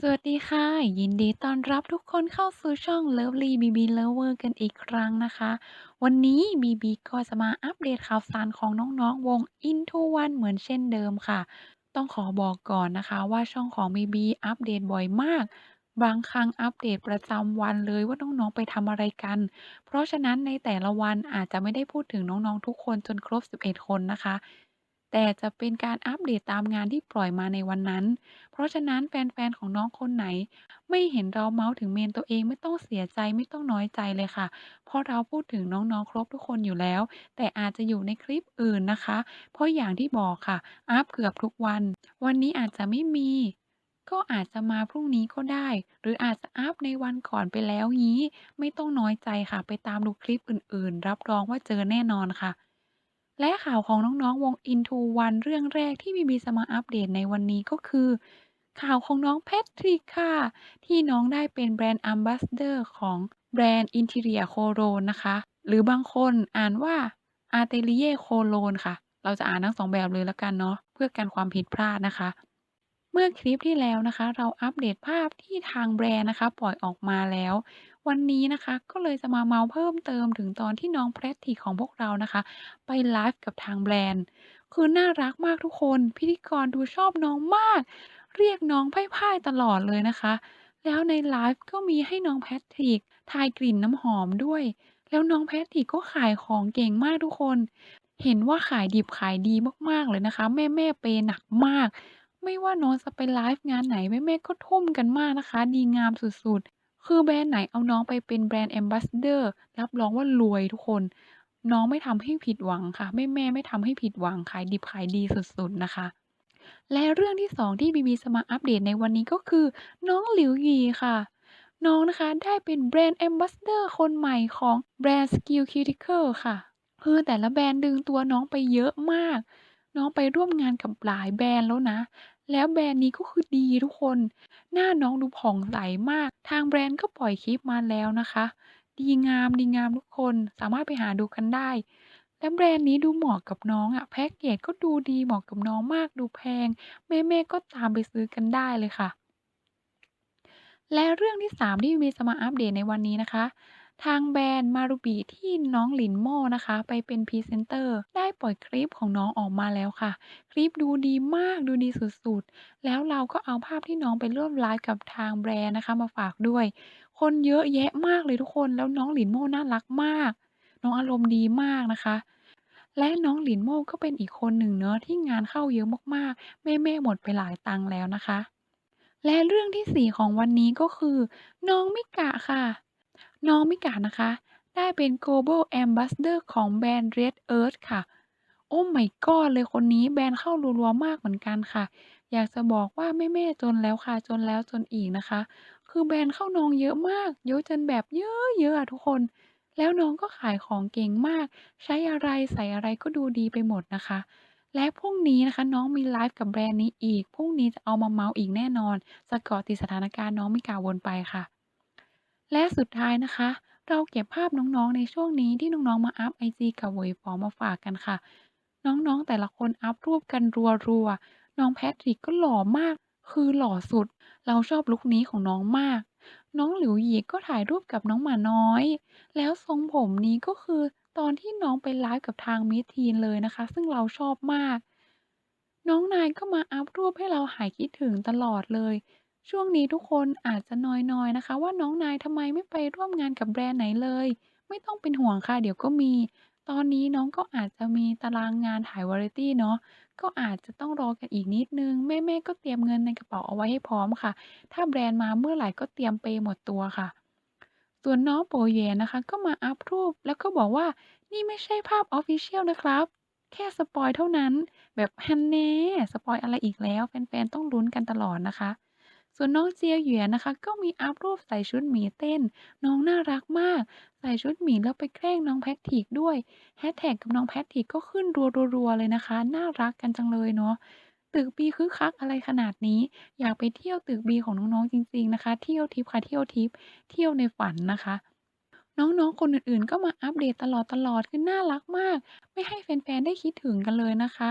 สวัสดีค่ะ ยินดีต้อนรับทุกคนเข้าสู่ช่อง Lovely BB Lover กันอีกครั้งนะคะ วันนี้บีบีก็จะมาอัปเดตข่าวสารของน้อง ๆ วง Into One เหมือนเช่นเดิมค่ะ ต้องขอบอกก่อนนะคะว่าช่องของบีบีอัปเดตบ่อยมาก บางครั้งอัปเดตประจำวันเลยว่าน้อง ๆ ไปทำอะไรกัน เพราะฉะนั้นในแต่ละวันอาจจะไม่ได้พูดถึงน้อง ๆ ทุกคนจนครบ 11 คนนะคะ แต่จะเป็นการอัปเดตตามงานที่ปล่อยมาในวันนั้น เพราะฉะนั้นแฟน ๆ ของน้องคนไหน ไม่เห็นเราเมาส์ถึงเมนตัวเอง ไม่ต้องเสียใจ ไม่ต้องน้อยใจเลยค่ะ เพราะเราพูดถึงน้อง ๆ ครบทุกคนอยู่แล้ว แต่อาจจะอยู่ในคลิปอื่นนะคะ เพราะอย่างที่บอกค่ะ อัปเกือบทุกวัน วันนี้อาจจะไม่มี ก็อาจจะมาพรุ่งนี้ก็ได้ หรืออาจจะอัปในวันก่อนไปแล้วงี้ ไม่ต้องน้อยใจค่ะ ไปตามดูคลิปอื่น ๆ รับรองว่าเจอแน่นอนค่ะ และข่าวของน้อง ๆ วง Into One เรื่องแรกที่บีบีสมาอัปเดตในวันนี้ก็คือ ข่าวของน้องแพทริกค่ะ ที่น้องได้เป็นแบรนด์อัมบาสเดอร์ของแบรนด์ Interior c o r o n นะคะ หรือบางคนอ่านว่า Atelier Cologne ค่ะ เราจะอ่านทั้งสองแบบเลยแล้วกันเนาะเพื่อกันความผิดพลาดนะคะ เมื่อคลิปที่แล้วนะคะ เราอัปเดตภาพที่ทางแบรนด์นะคะ ปล่อยออกมาแล้ว วันนี้นะคะ ก็เลยจะมาเมาส์เพิ่มเติมถึงตอนที่น้อง p r e t t y ของพวกเรานะคะ ไปไลฟ์กับทางแบรนด์ คือน่ารักมากทุกคน พิธีกรดูชอบน้องมาก เรียกน้องพ่ายๆตลอดเลยนะคะ แล้วในไลฟ์ก็มีให้น้อง Patrick ทายกลิ่นน้ำหอมด้วย แล้วน้อง Patrick ก็ขายของเก่งมากทุกคน เห็นว่าขายดิบขายดีมากๆเลยนะคะ แม่ๆเปย์หนักมาก ไม่ว่าน้องจะไปไลฟ์งานไหน แม่ ๆ ก็ทุ่มกันมากนะคะ ดีงามสุด ๆ คือแบรนด์ไหนเอาน้องไปเป็นแบรนด์ Ambassador รับรองว่ารวยทุกคน น้องไม่ทำให้ผิดหวังค่ะ แม่ ๆ ไม่ทำให้ผิดหวัง ขายดิบขายดีสุด ๆ นะคะ และเรื่องที่ 2 ที่บีบีจะมาอัปเดตในวันนี้ก็คือ น้องหลิวหยีค่ะ น้องนะคะได้เป็นแบรนด์ Ambassador คนใหม่ของแบรนด์ Skill Critical ค่ะ คือแต่ละแบรนด์ดึงตัวน้องไปเยอะมาก น้องไปร่วมงานกับหลายแบรนด์แล้วนะ แล้วแบรนด์นี้ก็คือดีทุกคน หน้าน้องดูผ่องใสมาก ทางแบรนด์ก็ปล่อยคลิปมาแล้วนะคะ ดีงามดีงามทุกคน สามารถไปหาดูกันได้ และแบรนด์นี้ดูเหมาะกับน้องอะแพ็กเกจก็ดูดีเหมาะกับน้องมากดูแพง แม่ๆก็ตามไปซื้อกันได้เลยค่ะ และเรื่องที่ 3 ที่มีจะมาอัปเดตในวันนี้นะคะ ทางแบรนด์ Marubi ที่น้องหลินโม่นะคะ ไปเป็นพรีเซนเตอร์ได้ปล่อยคลิปของน้องออกมาแล้วค่ะ คลิปดูดีมากดูดีสุดๆ แล้วเราก็เอาภาพที่น้องไปร่วมไลฟ์กับทางแบรนด์นะคะมาฝากด้วย คนเยอะแยะมากเลยทุกคนแล้วน้องหลินโม่น่ารักมาก น้องอารมณ์ดีมากนะคะและน้องหลินโมก็เป็นอีกคนหนึ่งเนาะที่งานเข้าเยอะมากๆ แม่ๆหมดไปหลายตังค์แล้วนะคะ และเรื่องที่ 4 ของวันนี้ก็คือ น้องมิกะค่ะ น้องมิกะนะคะ ได้เป็น Global Ambassador ของแบรนด์ Red Earth ค่ะ โอ้ my god เลยคนนี้แบรนด์เข้ารัว ๆ มากเหมือนกันค่ะ อยากจะบอกว่า แม่ ๆ จนแล้วค่ะ จนแล้วจนอีกนะคะ คือแบรนด์เข้าน้องเยอะมาก เยอะจนแบบเยอะ ๆ อะทุกคน แล้วน้องก็ขายของเก่งมาก ใช้อะไรใส่อะไรก็ดูดีไปหมดนะคะ และพรุ่งนี้นะคะ น้องมีไลฟ์กับแบรนด์นี้อีก พรุ่งนี้จะเอามาเมาส์อีกแน่นอน จะเกาะติดสถานการณ์น้องมิกาวนไปค่ะ และสุดท้ายนะคะ เราเก็บภาพน้อง ๆ ในช่วงนี้ที่น้อง ๆ มาอัปไอจีกับเหวยป๋อมาฝากกันค่ะ น้อง ๆ แต่ละคนอัปรูปกันรัว ๆ น้องแพทริกก็หล่อมาก คือหล่อสุด เราชอบลุคนี้ของน้องมาก น้องหลิวหยีก็ถ่ายรูปกับน้องหมาน้อย แล้วทรงผมนี้ก็คือตอนที่น้องไปไลฟ์กับทางมิสทีนเลยนะคะ ซึ่งเราชอบมาก น้องนายก็มาอัปรูปให้เราหายคิดถึงตลอดเลย ช่วงนี้ทุกคนอาจจะนอย ๆ นะคะว่า น้องนายทำไมไม่ไปร่วมงานกับแบรนด์ไหนเลย ไม่ต้องเป็นห่วงค่ะ เดี๋ยวก็มี ตอนนี้น้องก็อาจจะมีตารางงานถ่ายวาไรตีเนาะ ก็อาจจะต้องรอกันอีกนิดนึงแม่ ๆ ก็เตรียมเงินในกระเป๋าเอาไว้ให้พร้อมค่ะ ถ้าแบรนด์มาเมื่อไหร่ก็เตรียมเปย์หมดตัวค่ะ ส่วนน้องโปเยนะคะ ก็มาอัปรูป แล้วก็บอกว่า นี่ไม่ใช่ภาพ Official นะครับ แค่สปอยเท่านั้น แบบ ฮันแน่ สปอยอะไรอีกแล้ว แฟน ๆ ต้องลุ้นกันตลอดนะคะ ส่วนน้องเจียเหยียนนะคะ ก็มีอัปรูปใส่ชุดหมีเต้น น้องน่ารักมาก ใส่ชุดหมีแล้วไปแกล้งน้องแพทริกด้วยแฮชแท็กกับน้องแพทริกก็ขึ้นรัวๆ ๆ เลยนะคะ น่ารักกันจังเลยเนาะ ตึกบีคึกคักอะไรขนาดนี้ อยากไปเที่ยวตึกบีของน้องๆจริงๆนะคะ เที่ยวทิปค่ะ เที่ยวทิปเที่ยวในฝันนะคะ น้องๆ คนอื่นๆ ก็มาอัปเดตตลอดๆ คือน่ารักมาก ไม่ให้แฟนๆ ได้คิดถึงกันเลยนะคะ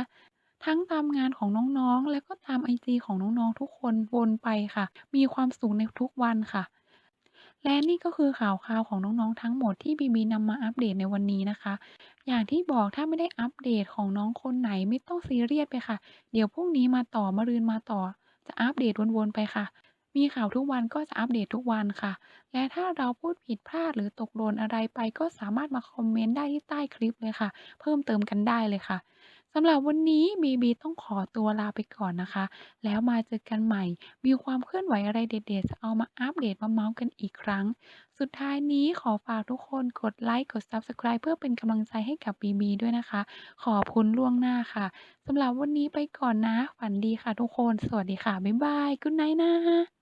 ทั้งตามงานของน้อง ๆ แล้วก็ตามไอจีของน้อง ๆ ทุกคนวนไปค่ะ มีความสุขในทุกวันค่ะ และนี่ก็คือข่าวคราวของน้อง ๆ ทั้งหมดที่บีบีนำมาอัปเดตในวันนี้นะคะ อย่างที่บอกถ้าไม่ได้อัปเดตของน้องคนไหนไม่ต้องซีเรียสไปค่ะ เดี๋ยวพรุ่งนี้มาต่อมะรืนมาต่อ จะอัปเดตวนๆไปค่ะ มีข่าวทุกวันก็จะอัปเดตทุกวันค่ะ และถ้าเราพูดผิดพลาดหรือตกหล่นอะไรไป ก็สามารถมาคอมเมนต์ได้ที่ใต้คลิปเลยค่ะ เพิ่มเติมกันได้เลยค่ะ สำหรับวันนี้บีบีต้องขอตัวลาไปก่อนนะคะ แล้วมาเจอกันใหม่ มีความเคลื่อนไหวอะไรเด็ดๆ จะเอามาอัปเดตมาเมาท์กันอีกครั้ง สุดท้ายนี้ขอฝากทุกคนกดไลค์กด Subscribe เพื่อเป็นกำลังใจให้กับบีบีด้วยนะคะ ขอบคุณล่วงหน้าค่ะสำหรับวันนี้ไปก่อนนะ ฝันดีค่ะทุกคน สวัสดีค่ะ บ๊ายบาย Good night นะ